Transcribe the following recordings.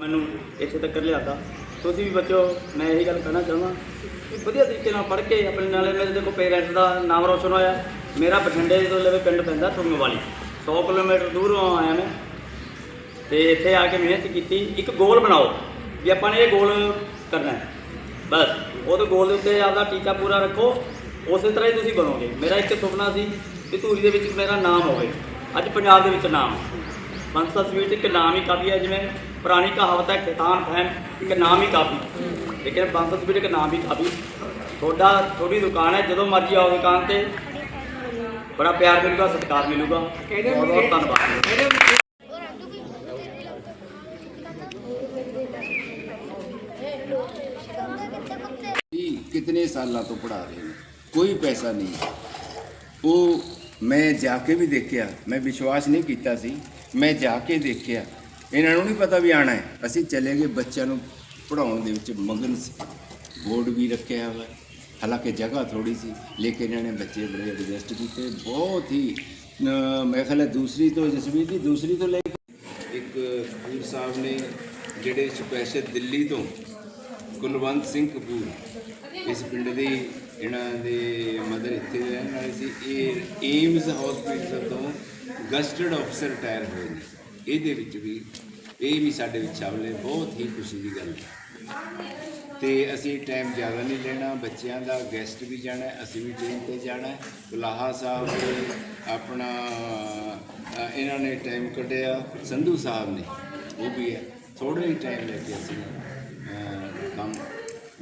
ਮੈਨੂੰ ਇੱਥੇ ਤੱਕ ਲਿਆਦਾ। ਤੁਸੀਂ ਵੀ ਬੱਚੋ, ਮੈਂ ਇਹੀ ਗੱਲ ਕਹਿਣਾ ਚਾਹੁੰਦਾ ਕਿ ਵਧੀਆ ਤਰੀਕੇ ਨਾਲ ਪੜ੍ਹ ਕੇ ਆਪਣੇ ਨਾਲੇ ਮੇਰੇ ਦੇਖੋ ਪੇਰੈਂਟਸ ਦਾ ਨਾਮ ਰੋਸ਼ਨ ਹੋਇਆ। ਮੇਰਾ ਬਠਿੰਡੇ ਤੋਂ ਲਵੇ ਪਿੰਡ ਪੈਂਦਾ ਵਾਲੀ 100 ਕਿਲੋਮੀਟਰ ਦੂਰੋਂ ਆਇਆ ਮੈਂ। ਤੇ ਇੱਥੇ ਆ ਕੇ ਮਿਹਨਤ ਕੀਤੀ। ਇੱਕ ਗੋਲ ਬਣਾਓ ਵੀ ਆਪਾਂ ਨੇ ਇਹ ਗੋਲ ਕਰਨਾ ਹੈ। ਬਸ ਉਹਦੇ ਗੋਲ ਦੇ ਉੱਤੇ ਆਪਦਾ ਟੀਚਾ ਪੂਰਾ ਰੱਖੋ। ਉਸੇ ਤਰ੍ਹਾਂ ਹੀ ਤੁਸੀਂ ਬਣੋਗੇ। ਮੇਰਾ ਇੱਕ ਸੁਪਨਾ ਸੀ ਕਿ ਧੂਰੀ ਦੇ ਵਿੱਚ ਮੇਰਾ ਨਾਮ ਹੋਵੇ। ਅੱਜ ਪੰਜਾਬ ਦੇ ਵਿੱਚ ਨਾਮ। ਬੰਸਾ ਸਵੀਟ, ਇੱਕ ਨਾਮ ਹੀ ਕਾਫੀ ਹੈ ਜਿਵੇਂ ਪੁਰਾਣੀ ਕਹਾਵਤ ਹੈ ਖੇਤਾਨ ਫੈਨ ਇੱਕ ਨਾਮ ਹੀ ਕਾਫੀ। ਲੇਕਿਨ ਬੰਸਾ ਸਵੀਟ ਇੱਕ ਨਾਮ ਹੀ ਕਾਫੀ। ਤੁਹਾਡਾ ਤੁਹਾਡੀ ਦੁਕਾਨ ਹੈ ਜਦੋਂ ਮਰਜ਼ੀ ਆਓ ਦੁਕਾਨ ਤੇ। ਬੜਾ ਪਿਆਰ ਮਿਲੂਗਾ ਸਤਿਕਾਰ ਮਿਲੂਗਾ। ਬਹੁਤ ਬਹੁਤ ਧੰਨਵਾਦ। ਜੀ ਕਿਤਨੇ ਸਾਲਾਂ ਤੋਂ ਪੜਾ ਰਹੇ ਨੇ? ਕੋਈ ਪੈਸਾ ਨਹੀਂ ਉਹ ਮੈਂ ਜਾ ਕੇ ਵੀ ਦੇਖਿਆ ਮੈਂ ਵਿਸ਼ਵਾਸ ਨਹੀਂ ਕੀਤਾ ਸੀ। ਮੈਂ ਜਾ ਕੇ ਦੇਖਿਆ। ਇਹਨਾਂ ਨੂੰ ਨਹੀਂ ਪਤਾ ਵੀ ਆਣਾ ਹੈ। ਅਸੀਂ ਚਲੇ ਗਏ ਬੱਚਿਆਂ ਨੂੰ ਪੜਾਉਣ ਦੇ ਵਿੱਚ ਮਗਨ ਸੀ। ਬੋਰਡ ਵੀ ਰੱਖਿਆ ਹੋਇਆ। ਹਾਲਾਂਕਿ ਜਗ੍ਹਾ ਥੋੜੀ ਸੀ, ਲੇਕਿਨ ਇਹਨਾਂ ਨੇ ਬੱਚੇ ਬੜੇ ਐਡਜਸਟ ਕੀਤੇ। ਬਹੁਤ ਹੀ ਮੈਂ ਖਿਆਲ ਦੂਸਰੀ ਤੋਂ ਜਸਵੀਰ ਦੀ ਦੂਸਰੀ ਤੋਂ ਲੈ ਕੇ ਇੱਕ ਕਪੂਰ ਸਾਹਿਬ ਨੇ ਜਿਹੜੇ ਸਪੈਸ਼ਲ ਦਿੱਲੀ ਤੋਂ ਕੁਲਵੰਤ ਸਿੰਘ ਕਪੂਰ ਇਸ ਪਿੰਡ ਦੇ ਇਹਨਾਂ ਦੇ ਮਦਰ ਇੱਥੇ ਰਹਿਣ ਵਾਲੇ ਸੀ। ਇਹ ਏਮਜ਼ ਹਸਪੀਟਲ ਤੋਂ ਗਸਟਡ ਅਫਸਰ ਰਿਟਾਇਰ ਹੋਏ ਨੇ। ਇਹਦੇ ਵਿੱਚ ਵੀ ਇਹ ਵੀ ਸਾਡੇ ਵਿੱਚ ਸ਼ਾਮਲ ਬਹੁਤ ਹੀ ਖੁਸ਼ੀ ਦੀ ਗੱਲ ਹੈ। ਤੇ ਅਸੀਂ ਟਾਈਮ ਜ਼ਿਆਦਾ ਨਹੀਂ ਲੈਣਾ, ਬੱਚਿਆਂ ਦਾ ਗੈਸਟ ਵੀ ਜਾਣਾ ਅਸੀਂ ਵੀ ਟ੍ਰੇਨ ਤੇ ਜਾਣਾ ਹੈ। ਸਾਹਿਬ ਦੇ ਆਪਣਾ ਇਹਨਾਂ ਨੇ ਟਾਈਮ ਕੱਢਿਆ, ਸੰਧੂ ਸਾਹਿਬ ਨੇ, ਉਹ ਵੀ ਹੈ। ਥੋੜਾ ਹੀ ਟਾਈਮ ਲੈ ਕੇ ਅਸੀਂ ਕੰਮ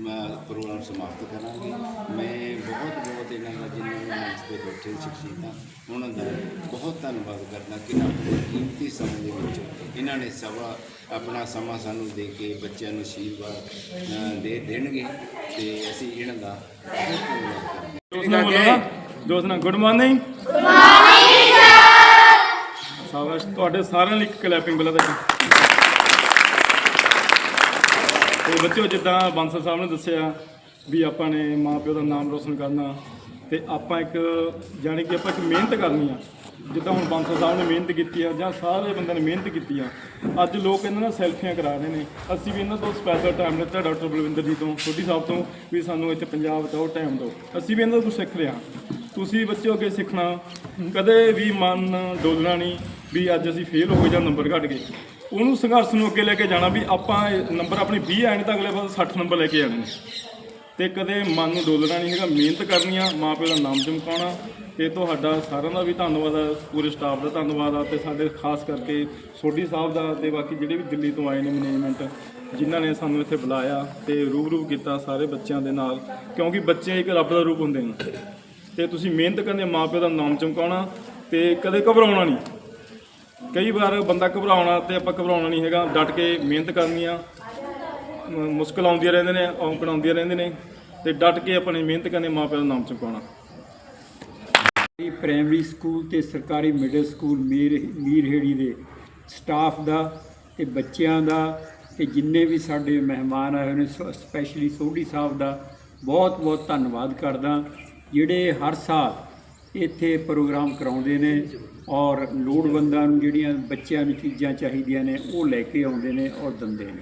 ਪ੍ਰੋਗਰਾਮ ਸਮਾਪਤ ਕਰਾਂਗੇ। ਮੈਂ ਬਹੁਤ ਬਹੁਤ ਇਹਨਾਂ ਦਾ ਜਿਨ੍ਹਾਂ ਨੇ ਮੰਚ ਤੇ ਬੈਠੇ ਸ਼ਖਸੀਅਤਾਂ ਉਹਨਾਂ ਦਾ ਬਹੁਤ ਧੰਨਵਾਦ ਕਰਦਾ ਕਿ ਆਪਣੇ ਕੀਮਤੀ ਸਮੇਂ ਦੇ ਵਿੱਚ ਇਹਨਾਂ ਨੇ ਸਵਾ ਆਪਣਾ ਸਮਾਂ ਸਾਨੂੰ ਦੇ ਕੇ ਬੱਚਿਆਂ ਨੂੰ ਆਸ਼ੀਰਵਾਦ ਦੇ ਦੇਣਗੇ ਤੇ ਅਸੀਂ ਇਹਨਾਂ ਦਾ ਬਹੁਤ ਧੰਨਵਾਦ ਦੋਸਤ ਨਾਲ ਨਾ। ਦੋਸਤ ਨਾਲ good morning. Good morning sir. ਸਾਬਾਸ਼। ਤੁਹਾਡੇ ਸਾਰਿਆਂ ਲਈ ਇੱਕ ਕਲੈਪਿੰਗ ਬਲਾ ਦਾ ਤੇ ਬੱਚਿਓ, ਜਿੱਦਾਂ ਬਾਂਸਲ ਸਾਹਿਬ ਨੇ ਦੱਸਿਆ ਵੀ ਆਪਾਂ ਨੇ ਮਾਂ ਪਿਓ ਦਾ ਨਾਮ ਰੋਸ਼ਨ ਕਰਨਾ ਤੇ ਆਪਾਂ ਇੱਕ ਜਾਣੀ ਕਿ ਆਪਾਂ ਇੱਕ ਮਿਹਨਤ ਕਰਨੀ ਆ। ਜਿੱਦਾਂ ਹੁਣ ਬਾਂਸਲ ਸਾਹਿਬ ਨੇ ਮਿਹਨਤ ਕੀਤੀ ਆ ਜਾਂ ਸਾਰੇ ਬੰਦਿਆਂ ਨੇ ਮਿਹਨਤ ਕੀਤੀ ਆ, ਅੱਜ ਲੋਕ ਇਹਨਾਂ ਨਾਲ ਸੈਲਫੀਆਂ ਕਰਾ ਰਹੇ ਨੇ। ਅਸੀਂ ਵੀ ਇਹਨਾਂ ਤੋਂ ਸਪੈਸ਼ਲ ਟਾਈਮ ਲਿੱਤਾ ਡਾਕਟਰ ਬਲਵਿੰਦਰ ਜੀ ਤੋਂ ਛੋਟੀ ਸਾਹਿਬ ਤੋਂ, ਵੀ ਸਾਨੂੰ ਇੱਥੇ ਪੰਜਾਬ ਤੋਂ ਟਾਈਮ ਦਿਓ। ਅਸੀਂ ਵੀ ਇਹਨਾਂ ਤੋਂ ਸਿੱਖ ਰਹੇ ਹਾਂ ਤੁਸੀਂ ਬੱਚਿਓ ਅੱਗੇ ਸਿੱਖਣਾ। ਕਦੇ ਵੀ ਮਨ ਡੋਲਣਾ ਨਹੀਂ ਵੀ ਅੱਜ ਅਸੀਂ ਫੇਲ ਹੋ ਗਏ ਜਾਂ ਨੰਬਰ ਘਟ ਗਏ। ਉਹਨੂੰ ਸੰਘਰਸ਼ ਨੂੰ ਅੱਗੇ ਲੈ ਕੇ ਜਾਣਾ ਵੀ ਆਪਾਂ ਨੰਬਰ ਆਪਣੀ 20 ਆਣੇ ਤਾਂ ਅਗਲੇ ਵਾਰ 60 ਨੰਬਰ ਲੈ ਕੇ ਆਣੇ ਨੇ। ਤੇ ਕਦੇ ਮਨ ਨੂੰ ਡੋਲਣਾ ਨਹੀਂ ਹੈਗਾ, ਮਿਹਨਤ ਕਰਨੀ ਆ ਮਾਂ ਪਿਓ ਦਾ ਨਾਮ ਚਮਕਾਉਣਾ। ਤੇ ਤੁਹਾਡਾ ਸਾਰਿਆਂ ਦਾ ਵੀ ਧੰਨਵਾਦ ਆ, ਪੂਰੇ ਸਟਾਫ ਦਾ ਧੰਨਵਾਦ ਆ, ਤੇ ਸਾਡੇ ਖਾਸ ਕਰਕੇ ਸੋਢੀ ਸਾਹਿਬ ਦਾ ਤੇ ਬਾਕੀ ਜਿਹੜੇ ਵੀ ਦਿੱਲੀ ਤੋਂ ਆਏ ਨੇ ਮੈਨੇਜਮੈਂਟ ਜਿਨ੍ਹਾਂ ਨੇ ਸਾਨੂੰ ਇੱਥੇ ਬੁਲਾਇਆ ਤੇ ਰੂਬਰੂ ਕੀਤਾ ਸਾਰੇ ਬੱਚਿਆਂ ਦੇ ਨਾਲ, ਕਿਉਂਕਿ ਬੱਚੇ ਇੱਕ ਰੱਬ ਦਾ ਰੂਪ ਹੁੰਦੇ ਨੇ। ਤੇ ਤੁਸੀਂ ਮਿਹਨਤ ਕਰਨੀ ਮਾਂ ਪਿਓ ਦਾ ਨਾਮ ਚਮਕਾਉਣਾ ਤੇ ਕਦੇ ਘਬਰਾਉਣਾ ਨਹੀਂ। ਕਈ ਵਾਰ ਬੰਦਾ ਘਬਰਾਉਣਾ ਤੇ ਆਪਾਂ ਘਬਰਾਉਣਾ ਨਹੀਂ ਹੈਗਾ, ਡਟ ਕੇ ਮਿਹਨਤ ਕਰਨੀ ਆ। ਮ- ਮੁਸ਼ਕਲ ਆਉਂਦੀਆਂ ਰਹਿੰਦੇ ਨੇ ਔਂਕੜ ਆਉਂਦੀਆਂ ਰਹਿੰਦੇ ਨੇ ਤੇ ਡਟ ਕੇ ਆਪਣੀ ਮਿਹਨਤ ਕਰਨੀ ਮਾਂ ਪਿਓ ਦਾ ਨਾਮ ਚਮਕਾਉਣਾ ਸਰਕਾਰੀ ਪ੍ਰਾਇਮਰੀ ਸਕੂਲ ਤੇ ਸਰਕਾਰੀ ਮਿਡਲ ਸਕੂਲ ਮੀਰ ਮੀਰਹੇੜੀ ਦੇ ਸਟਾਫ ਦਾ ਤੇ ਬੱਚਿਆਂ ਦਾ ਤੇ ਜਿੰਨੇ ਵੀ ਸਾਡੇ ਮਹਿਮਾਨ ਆਏ ਹੋਏ ਨੇ ਸਪੈਸ਼ਲੀ ਸੋਢੀ ਸਾਹਿਬ ਦਾ ਬਹੁਤ ਬਹੁਤ ਧੰਨਵਾਦ ਕਰਦਾ। ਜਿਹੜੇ ਹਰ ਸਾਲ ਇੱਥੇ ਪ੍ਰੋਗਰਾਮ ਕਰਾਉਂਦੇ ਨੇ ਔਰ ਲੋੜਵੰਦਾਂ ਨੂੰ ਜਿਹੜੀਆਂ ਬੱਚਿਆਂ ਨੂੰ ਚੀਜ਼ਾਂ ਚਾਹੀਦੀਆਂ ਨੇ, ਉਹ ਲੈ ਕੇ ਆਉਂਦੇ ਨੇ ਔਰ ਦਿੰਦੇ ਨੇ।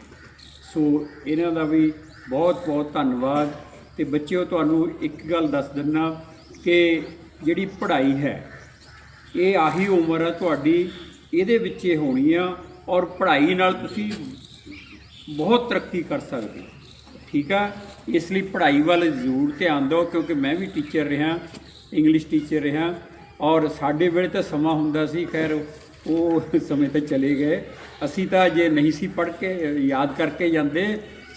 ਸੋ ਇਹਨਾਂ ਦਾ ਵੀ ਬਹੁਤ ਬਹੁਤ ਧੰਨਵਾਦ। ਤੇ ਬੱਚਿਓ, ਤੁਹਾਨੂੰ ਇੱਕ ਗੱਲ ਦੱਸ ਦਿੰਨਾ ਕਿ ਜਿਹੜੀ ਪੜ੍ਹਾਈ ਹੈ, ਇਹ ਆਹੀ ਉਮਰ ਹੈ ਤੁਹਾਡੀ, ਇਹਦੇ ਵਿੱਚ ਇਹ ਹੋਣੀ ਆ ਔਰ ਪੜ੍ਹਾਈ ਨਾਲ ਤੁਸੀਂ ਬਹੁਤ ਤਰੱਕੀ ਕਰ ਸਕਦੇ ਹੋ। ਠੀਕ ਆ? ਇਸ ਲਈ ਪੜ੍ਹਾਈ ਵੱਲ ਜ਼ਰੂਰ ਧਿਆਨ ਦਿਓ ਕਿਉਂਕਿ ਮੈਂ ਵੀ ਟੀਚਰ ਰਿਹਾ, ਇੰਗਲਿਸ਼ ਟੀਚਰ ਰਿਹਾ। ਔਰ ਸਾਡੇ ਵੇਲੇ ਤਾਂ ਸਮਾਂ ਹੁੰਦਾ ਸੀ, ਖੈਰ, ਉਹ ਸਮੇਂ ਤਾਂ ਚਲੇ ਗਏ। ਅਸੀਂ ਤਾਂ ਜੇ ਨਹੀਂ ਸੀ ਪੜ੍ਹ ਕੇ, ਯਾਦ ਕਰਕੇ ਜਾਂਦੇ।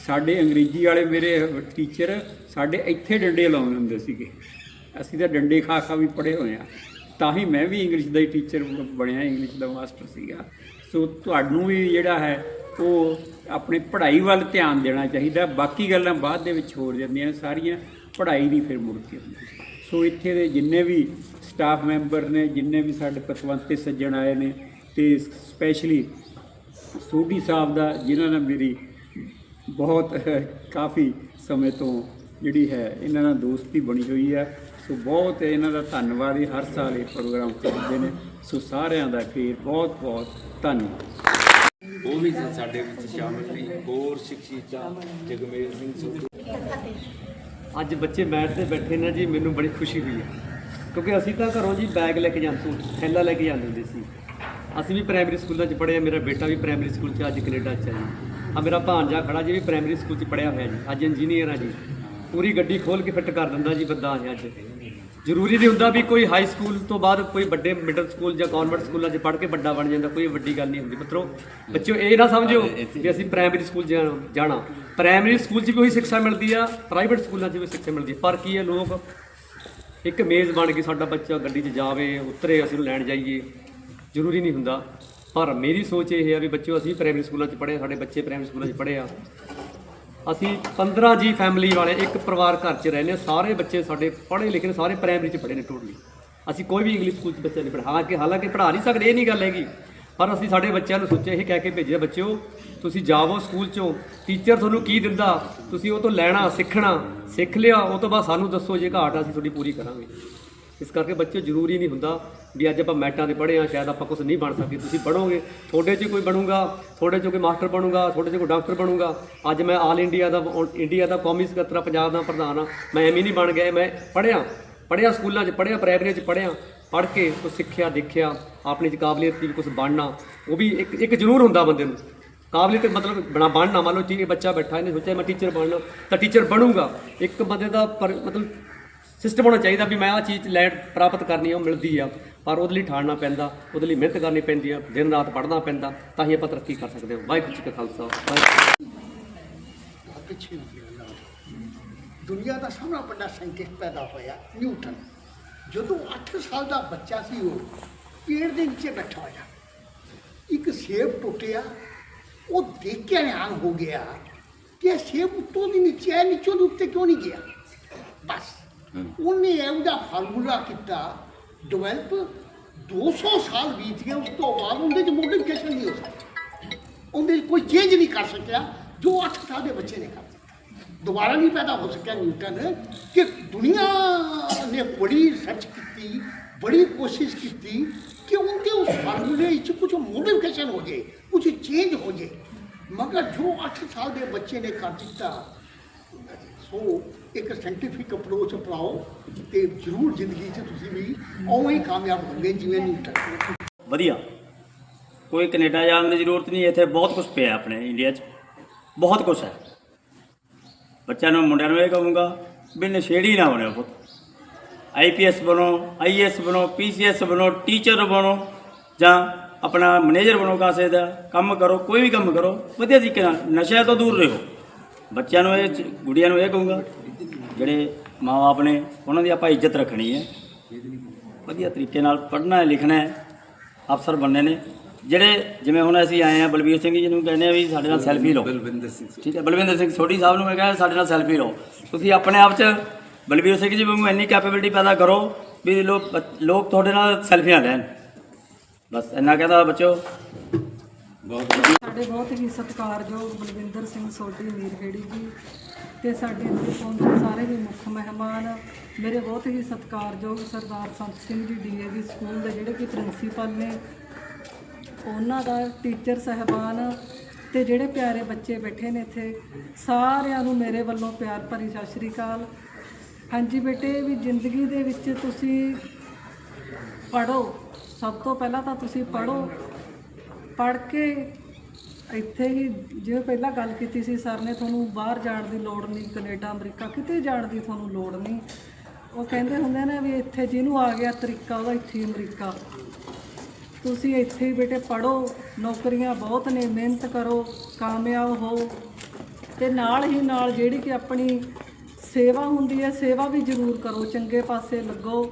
ਸਾਡੇ ਅੰਗਰੇਜ਼ੀ ਵਾਲੇ ਮੇਰੇ ਟੀਚਰ ਸਾਡੇ ਇੱਥੇ ਡੰਡੇ ਲਾਉਂਦੇ ਹੁੰਦੇ ਸੀਗੇ। ਅਸੀਂ ਤਾਂ ਡੰਡੇ ਖਾ ਖਾ ਵੀ ਪੜ੍ਹੇ ਹੋਏ ਆ ਤਾਂ ਹੀ ਮੈਂ ਵੀ ਇੰਗਲਿਸ਼ ਦਾ ਹੀ ਟੀਚਰ ਬਣਿਆ, ਇੰਗਲਿਸ਼ ਦਾ ਮਾਸਟਰ ਸੀਗਾ। ਸੋ ਤੁਹਾਨੂੰ ਵੀ ਜਿਹੜਾ ਹੈ, ਉਹ ਆਪਣੀ ਪੜ੍ਹਾਈ ਵੱਲ ਧਿਆਨ ਦੇਣਾ ਚਾਹੀਦਾ। ਬਾਕੀ ਗੱਲਾਂ ਬਾਅਦ ਦੇ ਵਿੱਚ ਹੋ ਜਾਂਦੀਆਂ ਸਾਰੀਆਂ। ਪੜ੍ਹਾਈ ਨਹੀਂ ਫਿਰ ਮੁੜ ਕੇ ਹੁੰਦੀ ਸੋ। ਇੱਥੇ ਦੇ ਜਿੰਨੇ ਵੀ ਸਟਾਫ ਮੈਂਬਰ ਨੇ, ਜਿੰਨੇ ਵੀ ਸਾਡੇ ਪਤਵੰਤੇ ਸੱਜਣ ਆਏ ਨੇ ਤੇ ਸਪੈਸ਼ਲੀ ਸੋਢੀ ਸਾਹਿਬ ਦਾ, ਜਿਨ੍ਹਾਂ ਨਾਲ ਮੇਰੀ ਬਹੁਤ ਕਾਫੀ ਸਮੇਂ ਤੋਂ ਜਿਹੜੀ ਹੈ, ਇਹਨਾਂ ਨਾਲ ਦੋਸਤੀ ਬਣੀ ਹੋਈ ਹੈ। ਸੋ ਬਹੁਤ ਇਹਨਾਂ ਦਾ ਧੰਨਵਾਦ ਇਹ ਹਰ ਸਾਲ ਇਹ ਪ੍ਰੋਗਰਾਮ ਕਰਦੇ ਨੇ। ਸੋ ਸਾਰਿਆਂ ਦਾ ਫੇਰ ਬਹੁਤ ਬਹੁਤ ਧੰਨਵਾਦ। ਉਹ ਵੀ ਸਾਡੇ ਵਿੱਚ ਸ਼ਾਮਲ ਨੇ, ਹੋਰ ਸਿੱਖਿਤਾ ਜਗਮੇਲ ਸਿੰਘ ਸੋਢੀ। ਅੱਜ ਬੱਚੇ ਮੈਟ ਤੇ ਬੈਠੇ ਨੇ ਜੀ, ਮੈਨੂੰ ਬੜੀ ਖੁਸ਼ੀ ਹੋਈ ਹੈ। ਕਿਉਂਕਿ ਅਸੀਂ ਤਾਂ ਘਰੋਂ ਜੀ ਬੈਗ ਲੈ ਕੇ ਜਾਂਦੇ ਸੀ ਥੈਲਾ ਲੈ ਕੇ ਜਾਂਦੇ ਹੁੰਦੇ ਸੀ। ਅਸੀਂ ਵੀ ਪ੍ਰਾਇਮਰੀ ਸਕੂਲਾਂ 'ਚ ਪੜ੍ਹੇ ਆ ਮੇਰਾ ਬੇਟਾ ਵੀ ਪ੍ਰਾਇਮਰੀ ਸਕੂਲ 'ਚ ਅੱਜ ਕੈਨੇਡਾ 'ਚ ਹੈ ਜੀ। ਆ ਮੇਰਾ ਭਾਂਜਾ ਖੜਾ ਜੀ ਵੀ ਪ੍ਰਾਇਮਰੀ ਸਕੂਲ 'ਚ ਪੜ੍ਹਿਆ ਹੋਇਆ ਜੀ, ਅੱਜ ਇੰਜੀਨੀਅਰ ਆ ਜੀ। ਪੂਰੀ ਗੱਡੀ ਖੋਲ ਕੇ ਫਿੱਟ ਕਰ ਦਿੰਦਾ ਜੀ, ਬੰਦਾ ਹੈ ਅੱਜ। ਜ਼ਰੂਰੀ ਨਹੀਂ ਹੁੰਦਾ ਵੀ ਕੋਈ ਹਾਈ ਸਕੂਲ ਤੋਂ ਬਾਅਦ ਕੋਈ ਵੱਡੇ ਮਿਡਲ ਸਕੂਲ ਜਾਂ ਕਾਨਵੈਂਟ ਸਕੂਲਾਂ 'ਚ ਪੜ੍ਹ ਕੇ ਵੱਡਾ ਬਣ ਜਾਂਦਾ ਕੋਈ ਵੱਡੀ ਗੱਲ ਨਹੀਂ ਹੁੰਦੀ। ਮਿੱਤਰੋ ਬੱਚਿਓ ਇਹ ਨਾ ਸਮਝਿਓ ਵੀ ਅਸੀਂ ਪ੍ਰਾਇਮਰੀ ਸਕੂਲ ਜਾਣਾ ਪ੍ਰਾਇਮਰੀ ਸਕੂਲ 'ਚ ਵੀ ਉਹੀ ਸਿੱਖਿਆ ਮਿਲਦੀ ਆ ਪ੍ਰਾਈਵੇਟ ਸਕੂਲਾਂ 'ਚ ਵੀ ਸਿੱਖਿਆ ਮਿਲਦੀ ਪਰ ਕੀ ਹੈ ਲੋਕ ਇੱਕ ਮੇਜ਼ ਬਣ ਕੇ ਸਾਡਾ ਬੱਚਾ ਗੱਡੀ 'ਚ ਜਾਵੇ ਉਤਰੇ ਅਸੀਂ ਉਹਨੂੰ ਲੈਣ ਜਾਈਏ ਜ਼ਰੂਰੀ ਨਹੀਂ ਹੁੰਦਾ। ਪਰ ਮੇਰੀ ਸੋਚ ਇਹ ਹੈ ਵੀ ਬੱਚਿਓ ਅਸੀਂ ਪ੍ਰਾਇਮਰੀ ਸਕੂਲਾਂ 'ਚ ਪੜ੍ਹੇ ਸਾਡੇ ਬੱਚੇ ਪ੍ਰਾਇਮਰੀ ਸਕੂਲਾਂ 'ਚ ਪੜ੍ਹੇ ਆ। ਅਸੀਂ 15 ਜੀ ਫੈਮਿਲੀ ਵਾਲੇ ਇੱਕ ਪਰਿਵਾਰ ਘਰ 'ਚ ਰਹਿੰਦੇ ਹਾਂ। ਸਾਰੇ ਬੱਚੇ ਸਾਡੇ ਪੜ੍ਹੇ ਲਿਖੇ ਨੇ, ਸਾਰੇ ਪ੍ਰਾਇਮਰੀ 'ਚ ਪੜ੍ਹੇ ਨੇ ਟੋਟਲੀ ਅਸੀਂ ਕੋਈ ਵੀ ਇੰਗਲਿਸ਼ ਸਕੂਲ 'ਚ ਬੱਚਾ ਨਹੀਂ ਪੜ੍ਹਾ। ਕਿ ਹਾਲਾਂਕਿ ਪੜ੍ਹਾ ਨਹੀਂ ਸਕਦੇ, ਇਹ ਨਹੀਂ ਗੱਲ ਹੈਗੀ। ਪਰ ਅਸੀਂ ਸਾਡੇ ਬੱਚਿਆਂ ਨੂੰ ਸੋਚਿਆ, ਇਹ ਕਹਿ ਕੇ ਭੇਜਿਆ, ਬੱਚਿਓ, ਤੁਸੀਂ ਜਾਵੋ ਸਕੂਲ 'ਚੋਂ। ਟੀਚਰ ਤੁਹਾਨੂੰ ਕੀ ਦਿੰਦਾ? ਤੁਸੀਂ ਉਹ ਤੋਂ ਲੈਣਾ, ਸਿੱਖਣਾ, ਸਿੱਖ ਲਿਆ, ਉਹ ਤੋਂ ਬਾਅਦ ਸਾਨੂੰ ਦੱਸੋ ਜੇ ਘਾਟ ਆ, ਅਸੀਂ ਤੁਹਾਡੀ ਪੂਰੀ ਕਰਾਂਗੇ। ਇਸ ਕਰਕੇ ਬੱਚੇ ਜ਼ਰੂਰੀ ਨਹੀਂ ਹੁੰਦਾ ਵੀ ਅੱਜ ਆਪਾਂ ਮੈਟਾਂ ਤੇ ਪੜ੍ਹੇ ਆ ਸ਼ਾਇਦ ਆਪਾਂ ਕੁਝ ਨਹੀਂ ਬਣ ਸਕਦੇ ਤੁਸੀਂ ਪੜੋਗੇ ਤੁਹਾਡੇ 'ਚ ਕੋਈ ਬਣੂਗਾ, ਤੁਹਾਡੇ 'ਚ ਕੋਈ ਮਾਸਟਰ ਬਣੂਗਾ, ਤੁਹਾਡੇ 'ਚ ਕੋਈ ਡਾਕਟਰ ਬਣੂਗਾ। ਅੱਜ ਮੈਂ ਆਲ ਇੰਡੀਆ ਦਾ ਇੰਡੀਆ ਦਾ ਕੌਮੀ ਸਕੱਤਰ ਪੰਜਾਬ ਦਾ ਪ੍ਰਧਾਨ ਆ ਮੈਂ ਐਵੇਂ ਨਹੀਂ ਬਣ ਗਿਆ, ਮੈਂ ਪੜ੍ਹਿਆ ਪੜ੍ਹਿਆ ਸਕੂਲਾਂ 'ਚ, ਪੜ੍ਹਿਆ ਪ੍ਰਾਇਮਰੀ 'ਚ ਪੜ੍ਹਿਆ। ਪੜ੍ਹ ਕੇ ਕੁਛ ਸਿੱਖਿਆ, ਦੇਖਿਆ, ਆਪਣੀ 'ਚ ਕਾਬਲੀਅਤ ਦੀ ਵੀ ਕੁਝ ਬਣਨਾ, ਉਹ ਵੀ ਇੱਕ ਇੱਕ ਜ਼ਰੂਰ ਹੁੰਦਾ ਬੰਦੇ ਨੂੰ। ਕਾਬਲੀਅਤ ਮਤਲਬ ਬਣਾ, ਬਣਨਾ, ਮੰਨ ਲਓ ਜੀ ਇਹ ਬੱਚਾ ਬੈਠਾ, ਇਹਨੇ ਸੋਚਿਆ ਮੈਂ ਟੀਚਰ ਬਣਨਾ, ਤਾਂ ਟੀਚਰ ਬਣੂਗਾ। ਇੱਕ ਬੰਦੇ ਦਾ ਪਰ- ਮਤਲਬ ਸਿਸਟਮ ਹੋਣਾ ਚਾਹੀਦਾ ਵੀ ਮੈਂ ਆਹ ਚੀਜ਼ ਲੈ ਪ੍ਰਾਪਤ ਕਰਨੀ ਆ, ਉਹ ਮਿਲਦੀ ਆ। ਪਰ ਉਹਦੇ ਲਈ ਠਾਣਨਾ ਪੈਂਦਾ, ਉਹਦੇ ਲਈ ਮਿਹਨਤ ਕਰਨੀ ਪੈਂਦੀ ਆ, ਦਿਨ ਰਾਤ ਪੜ੍ਹਨਾ ਪੈਂਦਾ, ਤਾਂ ਹੀ ਆਪਾਂ ਤਰੱਕੀ ਕਰ ਸਕਦੇ ਹਾਂ। ਵਾਹਿਗੁਰੂ ਜੀ ਕਾ ਖਾਲਸਾ, ਵਾਹਿਗੁਰੂ ਪਿੱਛੇ ਦੁਨੀਆ ਦਾ ਸਭ ਤੋਂ ਵੱਡਾ ਸੰਕੇਤ ਪੈਦਾ ਹੋਇਆ, ਨਿਊਟਨ। ਜਦੋਂ 8 ਸਾਲ ਦਾ ਬੱਚਾ ਸੀ ਉਹ, ਪੇੜ ਦੇ ਨੀਚੇ ਬੈਠਾ ਹੋਇਆ। ਇੱਕ ਸੇਬ ਟੁੱਟਿਆ, ਉਹ ਦੇਖ ਕੇ ਹੈਰਾਨ ਹੋ ਗਿਆ। ਕਿ ਇਹ ਸੇਬ ਉੱਤੋਂ ਦੀ ਨੀਚੇ ਨੀਚੋਂ ਦੇ ਉੱਤੇ ਕਿਉਂ ਨਹੀਂ ਗਿਆ? ਬਸ। ਉਹਨੇ ਇਹਦਾ ਫਾਰਮੂਲਾ ਕੀਤਾ, ਡਿਵੈਲਪ 200 ਸਾਲ ਬੀਤ ਗਏ, ਉਸ ਤੋਂ ਬਾਅਦ ਉਹਦੇ ਚ ਮੋਡੀਫਿਕੇਸ਼ਨ ਨਹੀਂ ਹੋ ਸਕੀ ਉਹਦੇ 'ਚ ਕੋਈ ਚੇਂਜ ਨਹੀਂ ਕਰ ਸਕਿਆ, ਜੋ 8 ਸਾਲ ਦੇ ਬੱਚੇ ਨੇ ਕਰ ਦਿੱਤਾ। ਦੁਬਾਰਾ ਨਹੀਂ ਪੈਦਾ ਹੋ ਸਕਿਆ ਨਿਊਟਨ ਕਿ ਦੁਨੀਆ ਨੇ ਬੜੀ ਰਿਸਰਚ ਕੀਤੀ, ਬੜੀ ਕੋਸ਼ਿਸ਼ ਕੀਤੀ ਕਿ ਉਹਦੇ ਉਸ ਫਾਰਮੂਲੇ ਵਿੱਚ ਕੁਝ ਮੋਡੀਫਿਕੇਸ਼ਨ ਹੋ ਜੇ, ਕੁਝ ਚੇਂਜ ਹੋ ਜੇ। ਮਗਰ ਜੋ 8 ਸਾਲ ਦੇ ਬੱਚੇ ਨੇ ਕਰ ਦਿੱਤਾ, ਸੋ ਇੱਕ ਸਾਇੰਟੀਫਿਕ ਅਪਰੋਚ ਅਪਣਾਓ ਤੇ ਜ਼ਰੂਰ ਜ਼ਿੰਦਗੀ 'ਚ ਤੁਸੀਂ ਵੀ ਉਵੇਂ ਹੀ ਕਾਮਯਾਬ ਹੋਵੋਗੇ, ਜਿਵੇਂ ਨਿਊਟਨ ਵਧੀਆ। ਕੋਈ ਕੈਨੇਡਾ ਜਾਣ ਦੀ ਜ਼ਰੂਰਤ ਨਹੀਂ, ਇੱਥੇ ਬਹੁਤ ਕੁਝ ਪਿਆ ਆਪਣੇ ਇੰਡੀਆ 'ਚ। ਬਹੁਤ ਕੁਝ ਹੈ। ਬੱਚਿਆਂ ਨੂੰ, ਮੁੰਡਿਆਂ ਨੂੰ ਇਹ ਕਹੂੰਗਾ, ਵੀ ਨਸ਼ੇੜੀ ਨਾ ਬਣਿਓ ਪੁੱਤ। ਆਈਪੀਐਸ ਬਣੋ ਆਈਐਸ ਬਣੋ ਪੀਸੀਐਸ ਬਣੋ ਟੀਚਰ ਬਣੋ, ਜਾਂ ਆਪਣਾ ਮੈਨੇਜਰ ਬਣੋ ਕਾਸੇ ਦਾ। ਕੰਮ ਕਰੋ, ਕੋਈ ਵੀ ਕੰਮ ਕਰੋ, ਵਧੀਆ ਤਰੀਕੇ ਨਾਲ ਨਸ਼ਿਆਂ ਤੋਂ ਦੂਰ ਰਹੋ। ਬੱਚਿਆਂ ਨੂੰ ਇਹ ਗੁੜੀਆਂ ਨੂੰ ਇਹ ਕਹੂੰਗਾ ਜਿਹੜੇ ਮਾਂ-ਬਾਪ ਨੇ ਉਹਨਾਂ ਦੀ ਆਪਾਂ ਇੱਜ਼ਤ ਰੱਖਣੀ ਹੈ। ਵਧੀਆ ਤਰੀਕੇ ਨਾਲ ਪੜ੍ਹਨਾ ਹੈ ਲਿਖਣਾ ਹੈ ਅਫਸਰ ਬਣਨੇ ਨੇ। ਜਿਹੜੇ ਜਿਵੇਂ ਹੁਣ ਅਸੀਂ ਆਏ ਆ ਬਲਬੀਰ ਸਿੰਘ ਜੀ ਨੂੰ ਕਹਿੰਦੇ ਆ ਵੀ ਸਾਡੇ ਨਾਲ ਸੈਲਫੀ ਲਓ। ਬਲਵਿੰਦਰ ਸਿੰਘ ਠੀਕ ਹੈ ਬਲਵਿੰਦਰ ਸਿੰਘ ਸੋਢੀ ਸਾਹਿਬ ਨੂੰ ਮੈਂ ਕਹਿੰਦਾ ਸਾਡੇ ਨਾਲ ਸੈਲਫੀ ਲਓ। ਤੁਸੀਂ ਆਪਣੇ ਆਪ 'ਚ ਬਲਬੀਰ ਸਿੰਘ ਜੀ ਵਾਂਗੂ ਇੰਨੀ ਕੈਪੇਬਿਲਿਟੀ ਪੈਦਾ ਕਰੋ ਵੀ ਲੋਕ ਲੋਕ ਤੁਹਾਡੇ ਨਾਲ ਸੈਲਫੀਆਂ ਲੈਣ। ਬਸ ਇੰਨਾ ਕਹਿੰਦਾ ਬੱਚੋ। ਬਹੁਤ ਸਾਡੇ ਬਹੁਤ ਹੀ ਸਤਿਕਾਰਯੋਗ ਬਲਵਿੰਦਰ ਸਿੰਘ ਸੋਢੀ, ਮੀਰਗੇੜੀ ਜੀ ਤੇ ਸਾਡੇ ਇੱਥੇ ਪਹੁੰਚੇ ਸਾਰੇ ਹੀ ਮੁੱਖ ਮਹਿਮਾਨ। ਮੇਰੇ ਬਹੁਤ ਹੀ ਸਤਿਕਾਰਯੋਗ ਸਰਦਾਰ ਸੰਤ ਸਿੰਘ ਜੀ ਡੀਏਵੀ ਸਕੂਲ ਦੇ ਜਿਹੜੇ ਕਿ ਪ੍ਰਿੰਸੀਪਲ ਨੇ, ਉਹਨਾਂ ਦਾ ਟੀਚਰ ਸਹਿਬਾਨ ਤੇ ਜਿਹੜੇ ਪਿਆਰੇ ਬੱਚੇ ਬੈਠੇ ਨੇ ਇੱਥੇ, ਸਾਰਿਆਂ ਨੂੰ ਮੇਰੇ ਵੱਲੋਂ ਪਿਆਰ ਭਰੀ ਸਤਿ ਸ਼੍ਰੀ ਅਕਾਲ। ਹਾਂਜੀ ਬੇਟੇ ਵੀ ਜ਼ਿੰਦਗੀ ਦੇ ਵਿੱਚ ਤੁਸੀਂ ਪੜੋ ਸਭ ਤੋਂ ਪਹਿਲਾਂ ਤਾਂ ਤੁਸੀਂ ਪੜੋ ਪੜ੍ਹ ਕੇ ਇੱਥੇ ਹੀ ਜਿਵੇਂ ਪਹਿਲਾਂ ਗੱਲ ਕੀਤੀ ਸੀ, ਸਰ ਨੇ ਤੁਹਾਨੂੰ ਬਾਹਰ ਜਾਣ ਦੀ ਲੋੜ ਨਹੀਂ, ਕੈਨੇਡਾ, ਅਮਰੀਕਾ ਕਿਤੇ ਜਾਣ ਦੀ ਤੁਹਾਨੂੰ ਲੋੜ ਨਹੀਂ। ਉਹ ਕਹਿੰਦੇ ਹੁੰਦੇ ਨੇ ਵੀ ਇੱਥੇ ਜਿਹਨੂੰ ਆ ਗਿਆ ਤਰੀਕਾ, ਉਹਦਾ ਇੱਥੇ ਹੀ ਅਮਰੀਕਾ। ਤੁਸੀਂ ਇੱਥੇ ਹੀ ਬੇਟੇ ਪੜੋ ਨੌਕਰੀਆਂ ਬਹੁਤ ਨੇ, ਮਿਹਨਤ ਕਰੋ, ਕਾਮਯਾਬ ਹੋ। ਤੇ ਨਾਲ ਹੀ ਨਾਲ ਜਿਹੜੀ ਕਿ ਆਪਣੀ ਸੇਵਾ ਹੁੰਦੀ ਹੈ, ਸੇਵਾ ਵੀ ਜ਼ਰੂਰ ਕਰੋ, ਚੰਗੇ ਪਾਸੇ ਲੱਗੋ।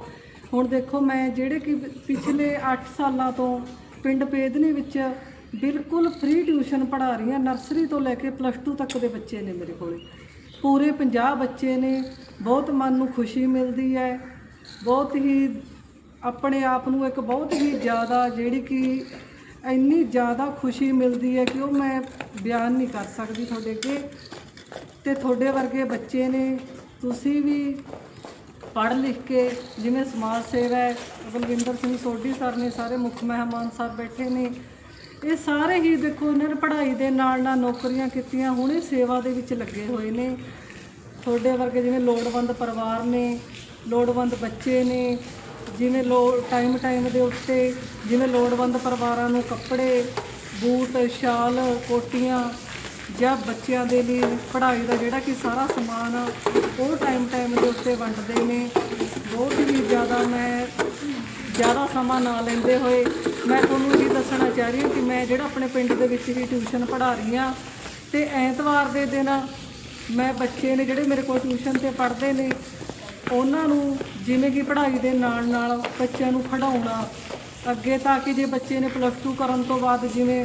ਹੁਣ ਦੇਖੋ, ਮੈਂ ਜਿਹੜੇ ਕਿ ਪਿਛਲੇ 8 ਸਾਲਾਂ ਤੋਂ ਪਿੰਡ ਪੇਦਨੀ ਵਿੱਚ ਬਿਲਕੁਲ ਫ੍ਰੀ ਟਿਊਸ਼ਨ ਪੜ੍ਹਾ ਰਹੀ ਹਾਂ ਨਰਸਰੀ ਤੋਂ ਲੈ ਕੇ ਪਲੱਸ 2 ਤੱਕ ਦੇ ਬੱਚੇ ਨੇ ਮੇਰੇ ਕੋਲੇ। ਪੂਰੇ 50 ਬੱਚੇ ਨੇ, ਬਹੁਤ ਮਨ ਨੂੰ ਖੁਸ਼ੀ ਮਿਲਦੀ ਹੈ। ਬਹੁਤ ਹੀ ਆਪਣੇ ਆਪ ਨੂੰ ਇੱਕ ਬਹੁਤ ਹੀ ਜ਼ਿਆਦਾ ਜਿਹੜੀ ਕਿ ਇੰਨੀ ਜ਼ਿਆਦਾ ਖੁਸ਼ੀ ਮਿਲਦੀ ਹੈ ਕਿ ਉਹ ਮੈਂ ਬਿਆਨ ਨਹੀਂ ਕਰ ਸਕਦੀ ਤੁਹਾਡੇ ਅੱਗੇ। ਤੇ ਤੁਹਾਡੇ ਵਰਗੇ ਬੱਚੇ ਨੇ, ਤੁਸੀਂ ਵੀ ਪੜ੍ਹ ਲਿਖ ਕੇ ਜਿਵੇਂ ਸਮਾਜ ਸੇਵਾ ਹੈ, ਬਲਵਿੰਦਰ ਸਿੰਘ ਸੋਢੀ ਸਰ ਨੇ, ਸਾਰੇ ਮੁੱਖ ਮਹਿਮਾਨ ਸਾਹਿਬ ਬੈਠੇ ਨੇ। ਇਹ ਸਾਰੇ ਹੀ ਦੇਖੋ ਇਹਨਾਂ ਨੇ ਪੜ੍ਹਾਈ ਦੇ ਨਾਲ ਨਾਲ ਨੌਕਰੀਆਂ ਕੀਤੀਆਂ, ਹੁਣੇ ਸੇਵਾ ਦੇ ਵਿੱਚ ਲੱਗੇ ਹੋਏ ਨੇ। ਤੁਹਾਡੇ ਵਰਗੇ ਜਿਵੇਂ ਲੋੜਵੰਦ ਪਰਿਵਾਰ ਨੇ, ਲੋੜਵੰਦ ਬੱਚੇ ਨੇ, ਜਿਵੇਂ ਲੋ ਟਾਈਮ ਟਾਈਮ ਦੇ ਉੱਤੇ ਜਿਵੇਂ ਲੋੜਵੰਦ ਪਰਿਵਾਰਾਂ ਨੂੰ ਕੱਪੜੇ, ਬੂਟ, ਸ਼ਾਲ, ਕੋਟੀਆਂ ਜਾਂ ਬੱਚਿਆਂ ਦੇ ਲਈ ਪੜ੍ਹਾਈ ਦਾ ਜਿਹੜਾ ਕਿ ਸਾਰਾ ਸਮਾਨ ਆ ਉਹ ਟਾਈਮ ਟਾਈਮ ਦੇ ਉੱਤੇ ਵੰਡਦੇ ਨੇ। ਬਹੁਤ ਹੀ ਜ਼ਿਆਦਾ ਮੈਂ ਜ਼ਿਆਦਾ ਸਮਾਂ ਨਾ ਲੈਂਦੇ ਹੋਏ ਮੈਂ ਤੁਹਾਨੂੰ ਇਹ ਦੱਸਣਾ ਚਾਹ ਰਹੀ ਹਾਂ ਕਿ ਮੈਂ ਜਿਹੜਾ ਆਪਣੇ ਪਿੰਡ ਦੇ ਵਿੱਚ ਹੀ ਟਿਊਸ਼ਨ ਪੜ੍ਹਾ ਰਹੀ ਹਾਂ ਤੇ ਐਤਵਾਰ ਦੇ ਦਿਨ ਮੈਂ ਬੱਚੇ ਨੇ ਜਿਹੜੇ ਮੇਰੇ ਕੋਲ ਟਿਊਸ਼ਨ ਤੇ ਪੜ੍ਹਦੇ ਨੇ, ਉਹਨਾਂ ਨੂੰ ਜਿਵੇਂ ਕਿ ਪੜ੍ਹਾਈ ਦੇ ਨਾਲ ਨਾਲ ਬੱਚਿਆਂ ਨੂੰ ਖੜਾਉਣਾ ਅੱਗੇ ਤਾਂ ਕਿ ਜੇ ਬੱਚੇ ਨੇ ਪਲੱਸ 2 ਕਰਨ ਤੋਂ ਬਾਅਦ ਜਿਵੇਂ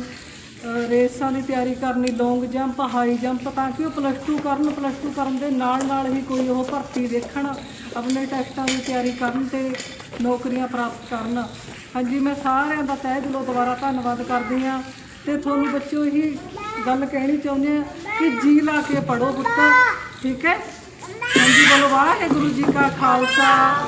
ਰੇਸਾਂ ਦੀ ਤਿਆਰੀ ਕਰਨੀ ਲੌਂਗ ਜੰਪ ਹਾਈ ਜੰਪ ਤਾਂ ਕਿ ਉਹ ਪਲੱਸ 2 ਕਰਨ ਪਲੱਸ 2 ਕਰਨ ਦੇ ਨਾਲ ਨਾਲ ਹੀ ਕੋਈ ਉਹ ਭਰਤੀ ਦੇਖਣ, ਆਪਣੇ ਟੈਸਟਾਂ ਦੀ ਤਿਆਰੀ ਕਰਨ ਤੇ ਨੌਕਰੀਆਂ ਪ੍ਰਾਪਤ ਕਰਨ। ਹਾਂਜੀ, ਮੈਂ ਸਾਰਿਆਂ ਦਾ ਤਹਿ ਦਿਲੋਂ ਦੁਬਾਰਾ ਧੰਨਵਾਦ ਕਰਦੀ ਹਾਂ ਤੇ ਤੁਹਾਨੂੰ ਬੱਚਿਓ ਇਹੀ ਗੱਲ ਕਹਿਣੀ ਚਾਹੁੰਦੇ ਆ ਕਿ ਜੀ ਲਾ ਕੇ ਪੜੋ ਪੁੱਤ, ਠੀਕ ਹੈ? ਹਾਂਜੀ, ਬੋਲੋ ਵਾਹਿਗੁਰੂ ਜੀ ਕਾ ਖਾਲਸਾ।